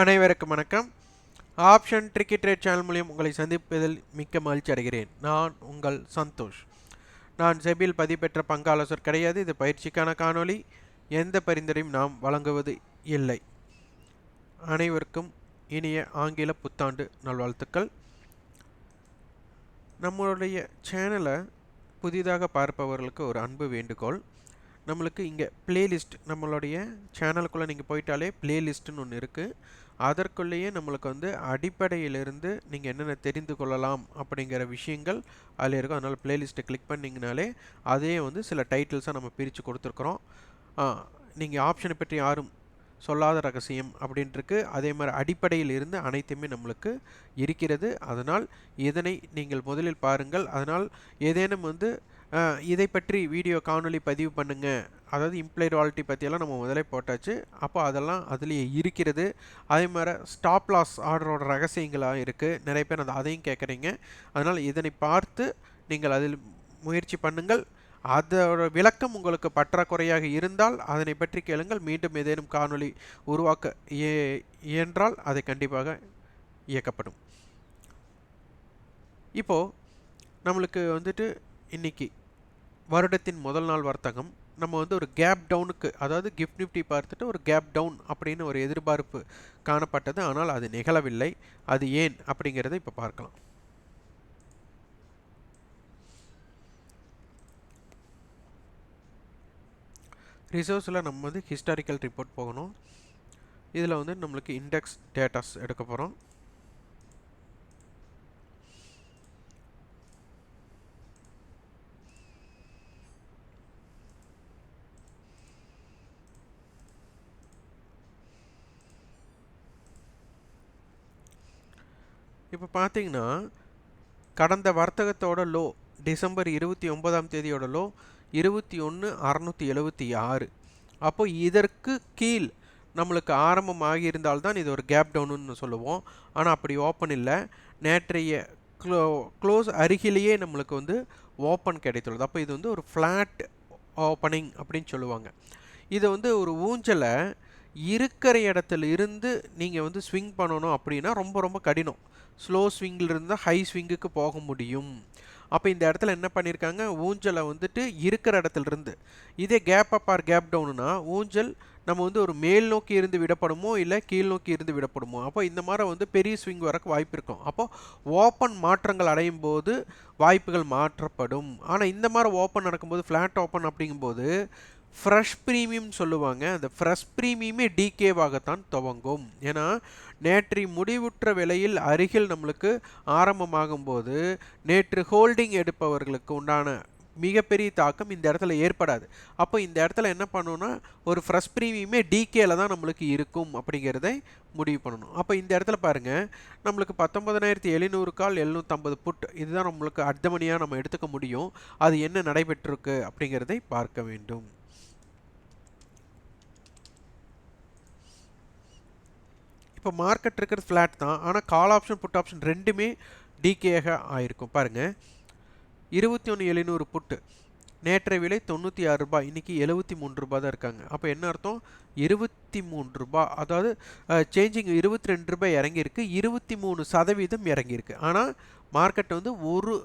அனைவருக்கும் வணக்கம். Option tricky trade channel மூலியம் உங்களை சந்திப்பதில் மிக்க மகிழ்ச்சி அடைகிறேன். நான் உங்கள் சந்தோஷ். நான் செபியில் பதிப்பெற்ற பங்காலோசர் கிடையாது. இது பயிற்சிக்கான காணொளி. எந்த பரிந்துரையும் நாம் வழங்குவது இல்லை. அனைவருக்கும் இனிய ஆங்கில புத்தாண்டு நல்வாழ்த்துக்கள். நம்மளுடைய சேனலை புதிதாக பார்ப்பவர்களுக்கு ஒரு அன்பு வேண்டுகோள். நம்மளுக்கு இங்கே பிளேலிஸ்ட் நம்மளுடைய சேனலுக்குள்ளே நீங்கள் போயிட்டாலே பிளேலிஸ்ட்டுன்னு ஒன்று இருக்குது அதற்குள்ளேயே நம்மளுக்கு வந்து அடிப்படையிலிருந்து நீங்கள் என்னென்ன தெரிந்து கொள்ளலாம் அப்படிங்கிற விஷயங்கள் அதில் இருக்கும். அதனால் பிளேலிஸ்ட்டை கிளிக் பண்ணிங்கனாலே அதே வந்து சில டைட்டில்ஸாக நம்ம பிரித்து கொடுத்துருக்குறோம். நீங்கள் ஆப்ஷனை பற்றி யாரும் சொல்லாத ரகசியம் அப்படின்ட்டுருக்கு. அதே மாதிரி அடிப்படையில் இருந்து அனைத்துமே நம்மளுக்கு இருக்கிறது. அதனால் இதனை நீங்கள் முதலில் பாருங்கள். அதனால் ஏதேனும் வந்து இதை பற்றி வீடியோ காணொலி பதிவு பண்ணுங்கள் அதாவது இம்ப்ளைட் வாலிட்டி பற்றியெல்லாம் நம்ம முதலே போட்டாச்சு. அப்போ அதெல்லாம் அதுலேயே இருக்கிறது. அதே மாதிரி ஸ்டாப் லாஸ் ஆர்டரோட ரகசியங்களாக இருக்குது நிறைய பேர் அந்த அதையும் கேட்குறீங்க. அதனால் இதனை பார்த்து நீங்கள் அதில் முயற்சி பண்ணுங்கள். அதோட விளக்கம் உங்களுக்கு பற்றாக்குறையாக இருந்தால் அதனை பற்றி கேளுங்கள். மீண்டும் ஏதேனும் காணொளி உருவாக்க இய- இயன்றால் அதை கண்டிப்பாக இயக்கப்படும். இப்போது நம்மளுக்கு வந்துட்டு இன்னைக்கு வருடத்தின் முதல் நாள் வர்த்தகம். நம்ம வந்து ஒரு கேப் டவுனுக்கு அதாவது கிஃப்ட் நிஃப்டி பார்த்துட்டு ஒரு கேப் டவுன் அப்படின்னு ஒரு எதிர்பார்ப்பு காணப்பட்டது. ஆனால் அது நிகழவில்லை. அது ஏன் அப்படிங்கிறத இப்போ பார்க்கலாம். ரிசர்வ்ஸில் நம்ம வந்து ஹிஸ்டாரிக்கல் ரிப்போர்ட் போகணும். இதில் வந்து நம்மளுக்கு இண்டெக்ஸ் டேட்டாஸ் எடுக்க போகிறோம் இப்போ பார்த்தீங்கன்னா கடந்த வர்த்தகத்தோட லோ டிசம்பர் இருபத்தி ஒன்பதாம் தேதியோட லோ இருபத்தி ஒன்று அறநூற்றி எழுபத்தி ஆறு. அப்போ இதற்கு கீழ் நம்மளுக்கு ஆரம்பமாகி இருந்தால்தான் இது ஒரு கேப் டவுனுன்னு சொல்லுவோம். ஆனால் அப்படி ஓப்பன் இல்லை. நேற்றைய க்ளோ க்ளோஸ் அருகிலேயே நம்மளுக்கு வந்து ஓப்பன் கிடைத்துள்ளது. அப்போ இது வந்து ஒரு ஃப்ளாட் ஓப்பனிங் அப்படின்னு சொல்லுவாங்க. இது வந்து ஒரு ஊஞ்சலை இருக்கிற இடத்துல இருந்து நீங்கள் வந்து ஸ்விங் பண்ணணும் அப்படின்னா ரொம்ப ரொம்ப கடினம். ஸ்லோ ஸ்விங்கிலிருந்து ஹை ஸ்விங்குக்கு போக முடியும். அப்போ இந்த இடத்துல என்ன பண்ணியிருக்காங்க ஊஞ்சலை வந்துட்டு இருக்கிற இடத்துலருந்து இதே கேப் அப் ஆர் கேப் டவுனுனா ஊஞ்சல் நம்ம வந்து ஒரு மேல் நோக்கி இருந்து விடப்படுமோ இல்லை கீழ் நோக்கி இருந்து விடப்படுமோ? அப்போ இந்த மாதிரி வந்து பெரிய ஸ்விங் வரக்கு வாய்ப்பு இருக்கும். அப்போது ஓப்பன் மாற்றங்கள் அடையும் போது வாய்ப்புகள் மாற்றப்படும். ஆனால் இந்த மாதிரி ஓப்பன் நடக்கும்போது ஃப்ளாட் ஓப்பன் அப்படிங்கும்போது ஃப்ரெஷ் ப்ரீமியம் சொல்லுவாங்க. அந்த ஃப்ரெஷ் ப்ரீமியமே டிகேவாகத்தான் துவங்கும். ஏன்னா நேற்று முடிவுற்ற விலையில் அருகில் நம்மளுக்கு ஆரம்பமாகும் போது நேற்று ஹோல்டிங் எடுப்பவர்களுக்கு உண்டான மிகப்பெரிய தாக்கம் இந்த இடத்துல ஏற்படாது. அப்போ இந்த இடத்துல என்ன பண்ணணும்னா ஒரு ஃப்ரெஷ் ப்ரீமியமே டிகேல தான் நம்மளுக்கு இருக்கும் அப்படிங்கிறதை முடிவு பண்ணணும். அப்போ இந்த இடத்துல பாருங்கள் நம்மளுக்கு பத்தொன்பதனாயிரத்தி எழுநூறு கால் எழுநூற்றம்பது புட் இதுதான் நம்மளுக்கு அர்த்தமணியாக நம்ம எடுத்துக்க முடியும். அது என்ன நடைபெற்றிருக்கு அப்படிங்கிறதை பார்க்க வேண்டும். இப்போ மார்க்கெட் இருக்கிறது ஃப்ளாட் தான். ஆனால் கால் ஆப்ஷன் புட் ஆப்ஷன் ரெண்டுமே டிகேயாக ஆயிருக்கும். பாருங்கள் இருபத்தி ஒன்று எழுநூறு புட்டு நேற்றைய விலை தொண்ணூற்றி ஆறு ரூபாய். இன்றைக்கி எழுபத்தி மூணு ரூபாய் தான் இருக்காங்க. அப்போ என்ன அர்த்தம்? இருபத்தி மூணு ரூபாய். அதாவது சேஞ்சிங் இருபத்தி ரெண்டு ரூபாய் இறங்கியிருக்கு. இருபத்தி மூணு சதவீதம் இறங்கியிருக்கு. ஆனால் மார்க்கெட் வந்து ஒரு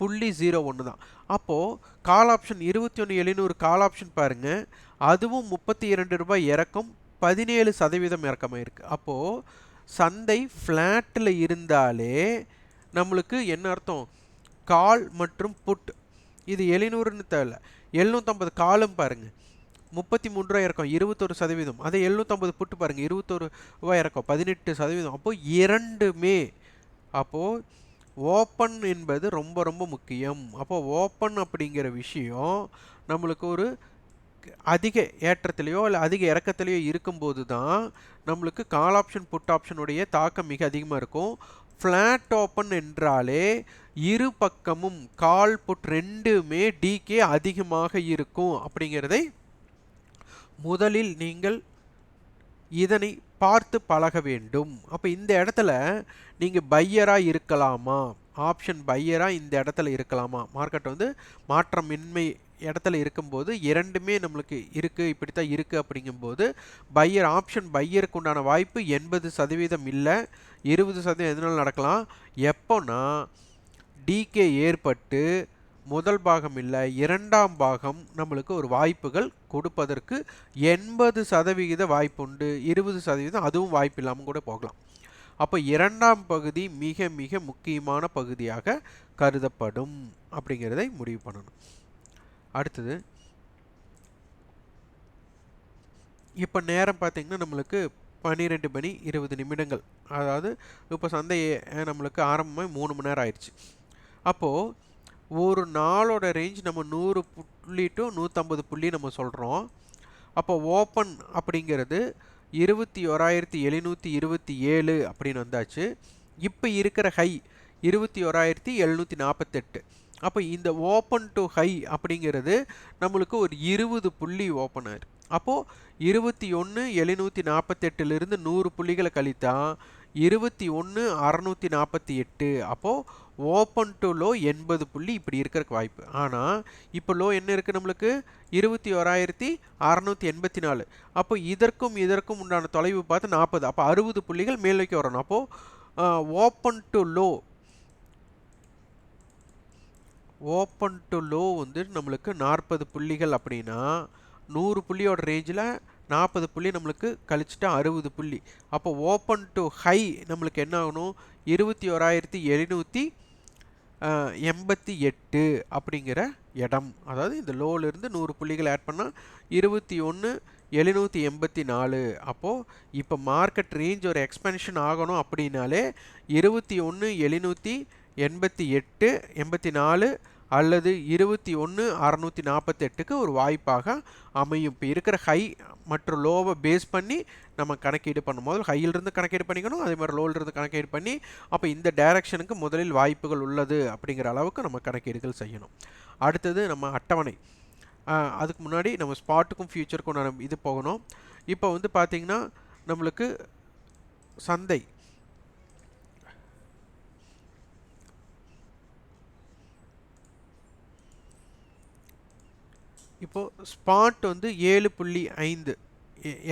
புள்ளி ஜீரோ ஒன்று தான். அப்போது கால் ஆப்ஷன் இருபத்தி ஒன்று எழுநூறு கால் ஆப்ஷன் பாருங்கள் அதுவும் முப்பத்தி இரண்டு ரூபாய் இறக்கும். பதினேழு சதவீதம் இறக்கமாயிருக்கு அப்போது சந்தை ஃப்ளாட்டில் இருந்தாலே நம்மளுக்கு என்ன அர்த்தம்? கால் மற்றும் புட். இது எழுநூறுன்னு தேவையில்ல எழுநூற்றம்பது காலும் பாருங்கள் முப்பத்தி மூணு ரூபா இறக்கம் இருபத்தொரு சதவீதம். அதே எழுநூற்றம்பது புட்டு பாருங்கள் இருபத்தொரு ரூபா இறக்கம் பதினெட்டு சதவீதம். அப்போது இரண்டுமே. அப்போது ஓப்பன் என்பது ரொம்ப ரொம்ப முக்கியம். அப்போது ஓப்பன் அப்படிங்கிற விஷயம் நம்மளுக்கு ஒரு அதிக ஏற்றத்திலையோ இல்லை அதிக இறக்கத்திலையோ இருக்கும்போது தான் நம்மளுக்கு கால் ஆப்ஷன் புட் ஆப்ஷனுடைய தாக்கம் மிக அதிகமாக இருக்கும். ஃப்ளாட் ஓப்பன் என்றாலே இரு பக்கமும் கால் புட் ரெண்டுமே டிகே அதிகமாக இருக்கும் அப்படிங்கிறதை முதலில் நீங்கள் இதனை பார்த்து பழக வேண்டும். அப்போ இந்த இடத்துல நீங்கள் பையராக இருக்கலாமா? ஆப்ஷன் பையராக இந்த இடத்துல இருக்கலாமா? மார்க்கெட் வந்து மாற்றமின்மை இடத்துல இருக்கும்போது இரண்டுமே நம்மளுக்கு இருக்குது இப்படி தான் இருக்குது அப்படிங்கும்போது பையர் ஆப்ஷன் பையருக்கு உண்டான வாய்ப்பு எண்பது சதவீதம் இல்லை இருபது சதவீதம் எதனால் நடக்கலாம்? எப்போனா டிகே ஏற்பட்டு முதல் பாகம் இல்லை இரண்டாம் பாகம் நம்மளுக்கு ஒரு வாய்ப்புகள் கொடுப்பதற்கு எண்பது சதவிகித வாய்ப்பு உண்டு இருபது சதவீதம் அதுவும் வாய்ப்பு இல்லாமல் கூட போகலாம். அப்போ இரண்டாம் பகுதி மிக மிக முக்கியமான பகுதியாக கருதப்படும் அப்படிங்கிறதை முடிவு பண்ணணும். அடுத்தது இப்போ நேரம் பார்த்திங்கன்னா நம்மளுக்கு பன்னிரெண்டு மணி இருபது நிமிடங்கள். அதாவது இப்போ சந்தை நம்மளுக்கு ஆரம்பமாக மூணு மணி நேரம் ஆயிடுச்சு அப்போது ஒரு நாளோட ரேஞ்ச் நம்ம நூறு புள்ளி டு நூற்றம்பது புள்ளி நம்ம சொல்கிறோம் அப்போ ஓப்பன் அப்படிங்கிறது இருபத்தி ஓராயிரத்தி எழுநூற்றி இருபத்தி ஏழு அப்படின்னு வந்தாச்சு. இப்போ இருக்கிற ஹை இருபத்தி ஓராயிரத்தி எழுநூற்றி நாற்பத்தெட்டு அப்போ இந்த ஓப்பன் டு ஹை அப்படிங்கிறது நம்மளுக்கு ஒரு இருபது புள்ளி ஓப்பன் ஆயிருக்கு அப்போது இருபத்தி ஒன்று எழுநூற்றி நாற்பத்தெட்டுலேருந்து நூறு புள்ளிகளை கழித்தா இருபத்தி ஒன்று அறநூற்றி நாற்பத்தி எட்டு. அப்போது ஓப்பன் டு லோ எண்பது புள்ளி இப்படி இருக்கிறக்கு வாய்ப்பு. ஆனால் இப்போ லோ என்ன இருக்குது நம்மளுக்கு? இருபத்தி ஓராயிரத்தி அறநூற்றி எண்பத்தி நாலு. அப்போ இதற்கும் இதற்கும் உண்டான தொலைவு பார்த்து நாற்பது. அப்போ அறுபது புள்ளிகள் மேல் வைக்க வரணும். அப்போது open to low open to low வந்து நம்மளுக்கு நாற்பது புள்ளிகள் அப்படின்னா நூறு புள்ளியோட ரேஞ்சில் நாற்பது புள்ளி நம்மளுக்கு கழிச்சிட்டா அறுபது புள்ளி. அப்போ ஓப்பன் டு ஹை நம்மளுக்கு என்ன ஆகணும்? இருபத்தி ஓராயிரத்தி எழுநூற்றி எண்பத்தி எட்டு அப்படிங்கிற இடம். அதாவது இந்த லோலேருந்து நூறு புள்ளிகள் ஆட் பண்ணால் இருபத்தி ஒன்று எழுநூற்றி எண்பத்தி நாலு. அப்போது இப்போ மார்க்கெட் ரேஞ்ச் ஒரு எக்ஸ்பென்ஷன் ஆகணும் அப்படின்னாலே இருபத்தி ஒன்று எழுநூற்றி எண்பத்தி எட்டு எண்பத்தி நாலு அல்லது இருபத்தி ஒன்று அறநூற்றி நாற்பத்தெட்டுக்கு ஒரு வாய்ப்பாக அமையும். இப்போ இருக்கிற ஹை மற்றும் லோவை பேஸ் பண்ணி நம்ம கணக்கீடு பண்ணும்போது ஹையிலிருந்து கணக்கீடு பண்ணிக்கணும் அதே மாதிரி லோவிலிருந்து கணக்கீடு பண்ணி அப்போ இந்த டைரக்ஷனுக்கு முதலில் வாய்ப்புகள் உள்ளது அப்படிங்கிற அளவுக்கு நம்ம கணக்கீடுகள் செய்யணும். அடுத்தது நம்ம அட்டவணை. அதுக்கு முன்னாடி நம்ம ஸ்பாட்டுக்கும் ஃபியூச்சருக்கும் நம்ம இது போகணும். இப்போ வந்து பார்த்திங்கன்னா நம்மளுக்கு சந்தை இப்போது ஸ்பாட் வந்து ஏழு புள்ளி ஐந்து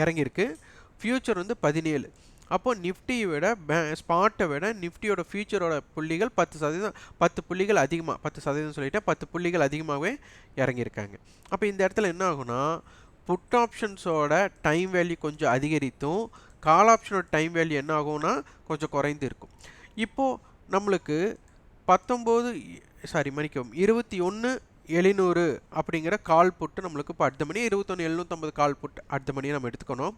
இறங்கியிருக்கு. ஃப்யூச்சர் வந்து பதினேழு. அப்போது நிஃப்டியை விட பே ஸ்பாட்டை விட நிஃப்டியோட ஃபியூச்சரோட புள்ளிகள் பத்து சதவீதம் பத்து புள்ளிகள் அதிகமாக பத்து சதவீதம் சொல்லிட்டேன் பத்து புள்ளிகள் அதிகமாகவே இறங்கியிருக்காங்க. அப்போ இந்த இடத்துல என்ன ஆகுனா புட் ஆப்ஷன்ஸோட டைம் வேல்யூ கொஞ்சம் அதிகரித்தும் கால் ஆப்ஷனோட டைம் வேல்யூ என்ன ஆகும்னா கொஞ்சம் குறைந்து இருக்கும் இப்போது நம்மளுக்கு பத்தொம்போது சாரி மன்னிக்கவும் இருபத்தி ஒன்று எழுநூறு அப்படிங்கிற கால் புட்டு நம்மளுக்கு இப்போ அடுத்த மணி இருபத்தொன்று எழுநூற்றம்பது கால் புட் அடுத்த மணியை நம்ம எடுத்துக்கணும்.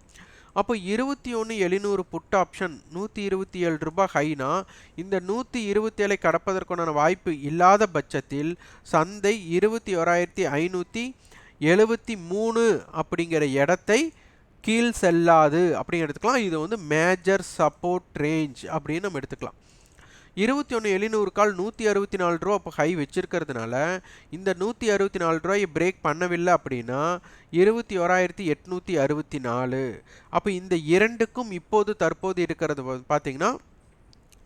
அப்போ இருபத்தி ஒன்று எழுநூறு புட் ஆப்ஷன் நூற்றி இருபத்தி ஏழு ரூபாய் ஹைனா இந்த நூற்றி இருபத்தேழை கடப்பதற்கான வாய்ப்பு இல்லாத பட்சத்தில் சந்தை இருபத்தி ஓராயிரத்தி ஐநூற்றி எழுபத்தி மூணு அப்படிங்கிற இடத்தை கீழ் செல்லாது அப்படின்னு எடுத்துக்கலாம். இது வந்து மேஜர் சப்போர்ட் ரேஞ்ச் அப்படின்னு நம்ம எடுத்துக்கலாம். இருபத்தி ஒன்று எழுநூறு கால் நூற்றி அறுபத்தி நாலு ரூபா இப்போ ஹை வச்சுருக்கிறதுனால இந்த நூற்றி அறுபத்தி நாலு ரூபாயை பிரேக் பண்ணவில்லை அப்படின்னா இருபத்தி ஓராயிரத்தி எட்நூற்றி அறுபத்தி நாலு. அப்போ இந்த இரண்டுக்கும் இப்போது தற்போது இருக்கிறது பார்த்தீங்கன்னா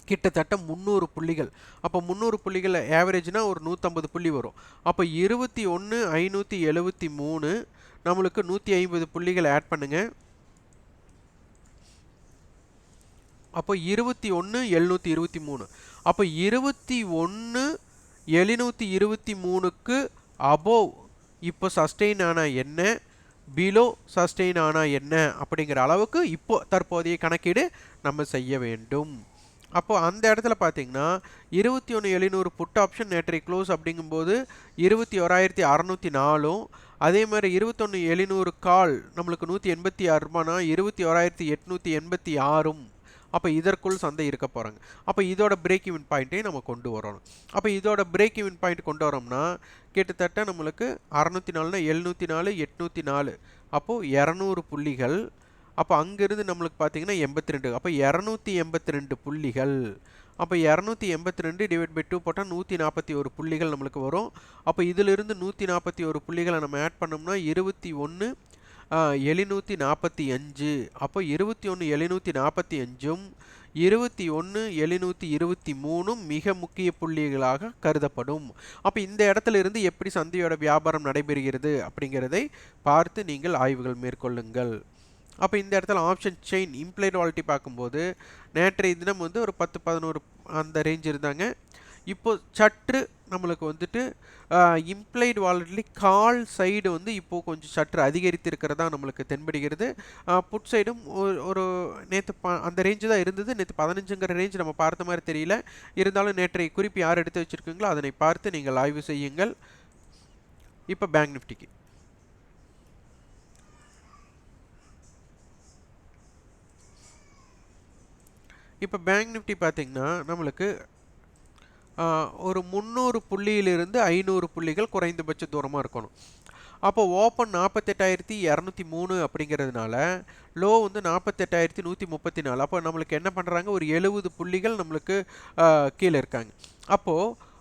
கிட்டத்தட்ட முந்நூறு புள்ளிகள். அப்போ முந்நூறு புள்ளிகள் ஆவரேஜ்னால் ஒரு நூற்றம்பது புள்ளி வரும். அப்போ இருபத்தி ஒன்று ஐநூற்றி எழுபத்தி மூணு நம்மளுக்கு நூற்றி ஐம்பது புள்ளிகள் ஆட் பண்ணுங்கள் அப்போ இருபத்தி ஒன்று எழுநூற்றி இருபத்தி மூணு. அப்போ இருபத்தி ஒன்று எழுநூற்றி இருபத்தி மூணுக்கு அபோவ் இப்போ சஸ்டெயின் ஆனால் என்ன? பிலோ சஸ்டெயின் ஆனால் என்ன? அப்படிங்கிற அளவுக்கு இப்போ தற்போதைய கணக்கீடு நம்ம செய்ய வேண்டும். அப்போது அந்த இடத்துல பார்த்தீங்கன்னா இருபத்தி ஒன்று எழுநூறு புட் ஆப்ஷன் நேற்றை க்ளோஸ் அப்படிங்கும்போது இருபத்தி ஓராயிரத்தி அறநூற்றி நாலும் அதே மாதிரி இருபத்தொன்று எழுநூறு கால் நம்மளுக்கு நூற்றி எண்பத்தி ஆறு ரூபானா இருபத்தி ஓராயிரத்தி எட்நூற்றி எண்பத்தி ஆறும். அப்போ இதற்குள் சந்தை இருக்க போகிறாங்க அப்போ இதோட பிரேக் இவன் பாயிண்ட்டையும் நம்ம கொண்டு வரணும். அப்போ இதோட பிரேக் இவன் பாயிண்ட் கொண்டு வரோம்னா கிட்டத்தட்ட நம்மளுக்கு அறநூற்றி நாலுனா எழுநூற்றி நாலு எட்நூற்றி நாலு அப்போது இரநூறு புள்ளிகள். அப்போ அங்கேருந்து நம்மளுக்கு பார்த்தீங்கன்னா எண்பத்தி ரெண்டு அப்போ இரநூத்தி எண்பத்தி ரெண்டு புள்ளிகள். அப்போ இரநூத்தி எண்பத்தி ரெண்டு டிவைட் பை டூ போட்டால் நூற்றி நாற்பத்தி ஒரு புள்ளிகள் நம்மளுக்கு வரும். அப்போ இதிலிருந்து நூற்றி நாற்பத்தி ஒரு புள்ளிகளை நம்ம ஆட் பண்ணோம்னா இருபத்தி ஒன்று எழுநூற்றி நாற்பத்தி அஞ்சு. அப்போ இருபத்தி ஒன்று எழுநூற்றி நாற்பத்தி அஞ்சும் இருபத்தி ஒன்று எழுநூற்றி இருபத்தி மூணும் மிக முக்கிய புள்ளிகளாக கருதப்படும். அப்போ இந்த இடத்துல இருந்து எப்படி சந்தையோட வியாபாரம் நடைபெறுகிறது அப்படிங்கிறதை பார்த்து நீங்கள் ஆய்வுகள் மேற்கொள்ளுங்கள். அப்போ இந்த இடத்துல ஆப்ஷன் செயின் இம்ப்ளைட் வாலிட்டி பார்க்கும்போது நேற்றைய தினம் வந்து ஒரு பத்து பதினோரு அந்த ரேஞ்ச் இருந்தாங்க. இப்போ சற்று நம்மளுக்கு வந்துட்டு இம்ப்ளைடு வாலட்லி கால் சைடு வந்து இப்போது கொஞ்சம் சற்று அதிகரித்து இருக்கிறதா நம்மளுக்கு தென்படுகிறது. புட் சைடும் ஒரு ஒரு நேற்று ப அந்த ரேஞ்சு தான் இருந்தது. நேற்று பதினஞ்சுங்கிற ரேஞ்ச் நம்ம பார்த்த மாதிரி தெரியல. இருந்தாலும் நேற்றைய குறிப்பு யார் எடுத்து வச்சுருக்கீங்களோ அதனை பார்த்து நீங்கள் ஆய்வு செய்யுங்கள். இப்போ பேங்க் நிஃப்டிக்கு இப்போ பேங்க் நிஃப்டி பார்த்திங்கன்னா நம்மளுக்கு ஒரு முந்நூறு புள்ளியிலிருந்து ஐநூறு புள்ளிகள் குறைந்தபட்ச தூரமாக இருக்கணும். அப்போ ஓப்பன் நாற்பத்தெட்டாயிரத்தி இரநூத்தி மூணு அப்படிங்கிறதுனால லோ வந்து நாற்பத்தெட்டாயிரத்தி நூற்றி முப்பத்தி நாலு. அப்போ நம்மளுக்கு என்ன பண்ணுறாங்க ஒரு எழுபது புள்ளிகள் நம்மளுக்கு கீழே இருக்காங்க. அப்போது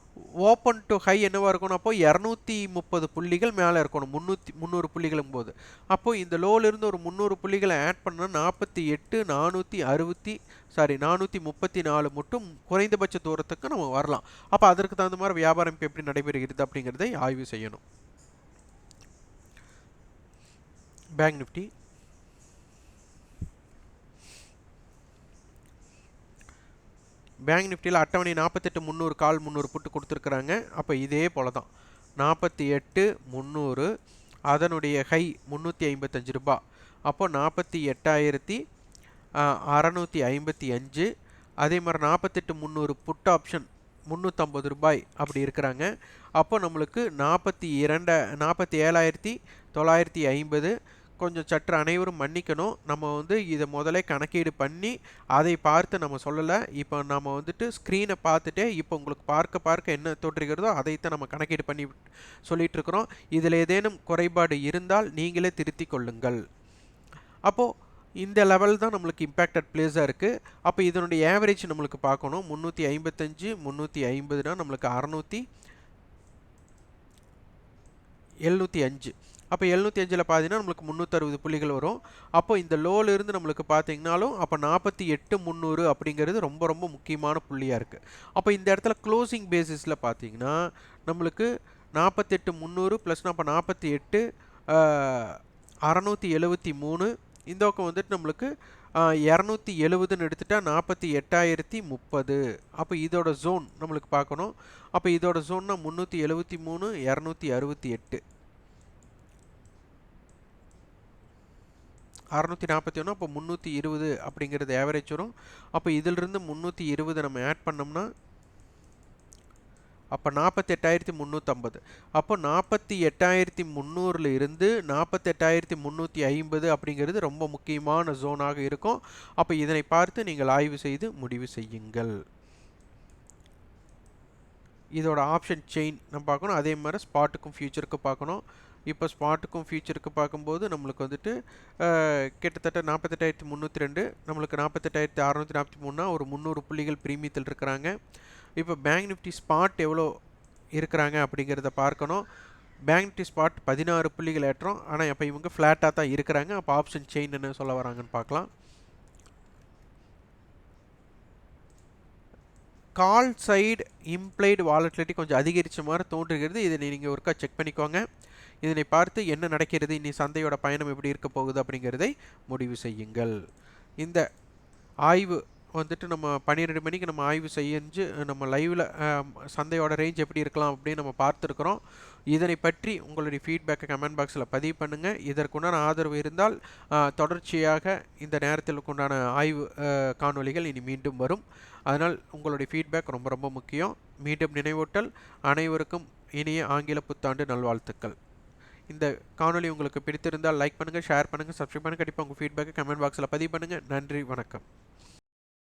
ஓப்பன் டு ஹை என்னவாக இருக்கணும்? அப்போது இரநூத்தி முப்பது புள்ளிகள் மேலே இருக்கணும். முந்நூற்றி முந்நூறு புள்ளிகளும் போது அப்போது இந்த லோலேருந்து ஒரு முந்நூறு புள்ளிகளை ஆட் பண்ணால் நாற்பத்தி எட்டு நானூற்றி அறுபத்தி சாரி நானூற்றி முப்பத்தி நாலு மட்டும் குறைந்தபட்ச தூரத்துக்கு நம்ம வரலாம். அப்போ அதற்கு தகுந்த மாதிரி வியாபாரம் இப்போ எப்படி நடைபெறுகிறது அப்படிங்கிறதை ஆய்வு செய்யணும். பேங்க் நிஃப்டி பேங்க் நிஃப்டியில் அட்டவணை நாற்பத்தெட்டு முந்நூறு கால் முந்நூறு புட்டு கொடுத்துருக்குறாங்க. அப்போ இதே போல் தான் நாற்பத்தி எட்டு முந்நூறு அதனுடைய ஹை முந்நூற்றி ஐம்பத்தஞ்சு ரூபா. அப்போ நாற்பத்தி எட்டாயிரத்தி அறநூற்றி ஐம்பத்தி அஞ்சு. அதே மாதிரி நாற்பத்தெட்டு முந்நூறு புட் ஆப்ஷன் முந்நூற்றம்பது ரூபாய் அப்படி இருக்கிறாங்க. அப்போ நம்மளுக்கு நாற்பத்தி இரண்ட நாற்பத்தி ஏழாயிரத்தி தொள்ளாயிரத்தி ஐம்பது கொஞ்சம் சற்று அனைவரும் மன்னிக்கணும். நம்ம வந்து இதை முதலே கணக்கீடு பண்ணி அதை பார்த்து நம்ம சொல்லலை. இப்போ நம்ம வந்துட்டு ஸ்க்ரீனை பார்த்துட்டே இப்போ உங்களுக்கு பார்க்க பார்க்க என்ன தோற்றுகிறதோ அதைத்தான் நம்ம கணக்கீடு பண்ணி சொல்லிட்டு இருக்கிறோம் இதில் ஏதேனும் குறைபாடு இருந்தால் நீங்களே திருத்தி கொள்ளுங்கள். அப்போது இந்த லெவல் தான் நம்மளுக்கு இம்பேக்டட் பிளேஸாக இருக்குது அப்போ இதனுடைய ஆவரேஜ் நம்மளுக்கு பார்க்கணும். முந்நூற்றி ஐம்பத்தஞ்சு முந்நூற்றி ஐம்பதுனா நம்மளுக்கு அறநூற்றி எழுநூற்றி அஞ்சு. அப்போ எழுநூற்றி அஞ்சில் பார்த்தீங்கன்னா நம்மளுக்கு முந்நூற்றறுபது புள்ளிகள் வரும். அப்போ இந்த லோலேருந்து நம்மளுக்கு பார்த்தீங்கனாலும் அப்போ நாற்பத்தி எட்டு முந்நூறு அப்படிங்கிறது ரொம்ப ரொம்ப முக்கியமான புள்ளியாக இருக்குது அப்போ இந்த இடத்துல க்ளோசிங் பேசிஸில் பார்த்தீங்கன்னா நம்மளுக்கு நாற்பத்தெட்டு முந்நூறு ப்ளஸ் அப்போ நாற்பத்தி எட்டு அறநூற்றி எழுபத்தி மூணு. இந்த பக்கம் வந்துட்டு நம்மளுக்கு இரநூத்தி எழுபதுன்னு எடுத்துட்டால் நாற்பத்தி எட்டாயிரத்தி முப்பது. அப்போ இதோட ஜோன் நம்மளுக்கு பார்க்கணும். அப்போ இதோட ஜோன்னா முந்நூற்றி எழுபத்தி மூணு இரநூத்தி அறுபத்தி எட்டு. அறநூற்றி நாற்பத்தி ஒன்று அப்போ முந்நூற்றி இருபது அப்படிங்கிறது ஆவரேஜ் வரும். அப்போ இதிலிருந்து முந்நூற்றி இருபது நம்ம ஆட் பண்ணோம்னா அப்போ நாற்பத்தெட்டாயிரத்தி முந்நூற்றம்பது அப்போ நாற்பத்தி எட்டாயிரத்தி முந்நூறில் இருந்து நாற்பத்தெட்டாயிரத்தி முந்நூற்றி ஐம்பது அப்படிங்கிறது ரொம்ப முக்கியமான ஜோனாக இருக்கும். அப்போ இதனை பார்த்து நீங்கள் ஆய்வு செய்து முடிவு செய்யுங்கள். இதோட ஆப்ஷன் செயின் நம்ம பார்க்கணும். அதே மாதிரி ஸ்பாட்டுக்கும் ஃபியூச்சருக்கும் பார்க்கணும். இப்போ ஸ்பாட்டுக்கும் ஃபியூச்சருக்கு பார்க்கும்போது நம்மளுக்கு வந்துட்டு கிட்டத்தட்ட நாற்பத்தெட்டாயிரத்தி முந்நூற்றி ரெண்டு நம்மளுக்கு நாற்பத்தெட்டாயிரத்தி அறநூற்றி நாற்பத்தி மூணுனா ஒரு முந்நூறு புள்ளிகள் பிரீமியத்தில் இருக்கிறாங்க. இப்போ பேங்க் நிஃப்டி ஸ்பாட் எவ்வளோ இருக்கிறாங்க அப்படிங்கிறத பார்க்கணும். பேங்க் நிஃப்டி ஸ்பாட் பதினாறு புள்ளிகள் ஏற்றோம். ஆனால் இப்போ இவங்க ஃப்ளாட்டாக தான் இருக்கிறாங்க. அப்போ ஆப்ஷன் செயின் என்ன சொல்ல வராங்கன்னு பார்க்கலாம். கால் சைடு இம்ப்ளைடு வாலட்டிலிட்டி கொஞ்சம் அதிகரித்த மாதிரி தோன்றுகிறது. இதை நீங்கள் ஒருக்கா செக் பண்ணிக்கோங்க. இதனை பார்த்து என்ன நடக்கிறது? இனி சந்தையோட பயணம் எப்படி இருக்க போகுது அப்படிங்கிறதை முடிவு செய்யுங்கள். இந்த ஆய்வு வந்துட்டு நம்ம பன்னிரெண்டு மணிக்கு நம்ம ஆய்வு செஞ்சு நம்ம லைவில் சந்தையோட ரேஞ்ச் எப்படி இருக்கலாம் அப்படின்னு நம்ம பார்த்துருக்குறோம். இதனை பற்றி உங்களுடைய ஃபீட்பேக்கை கமெண்ட் பாக்ஸில் பதிவு பண்ணுங்கள் இதற்குண்டான ஆதரவு இருந்தால் தொடர்ச்சியாக இந்த நேரத்தில் உண்டான ஆய்வு காணொலிகள் இனி மீண்டும் வரும். அதனால் உங்களுடைய ஃபீட்பேக் ரொம்ப ரொம்ப முக்கியம். மீண்டும் நினைவூட்டல். அனைவருக்கும் இனிய ஆங்கில புத்தாண்டு நல்வாழ்த்துக்கள். இந்த காணொலி உங்களுக்கு பிடித்திருந்தால் லைக் பண்ணுங்கள் ஷேர் பண்ணுங்கள் சப்ஸ்கிரைப் பண்ணுங்கள் கண்டிப்பாக உங்கள் ஃபீட்பேக்கை கமெண்ட் பாக்ஸில் பதிவு பண்ணுங்கள் நன்றி வணக்கம்.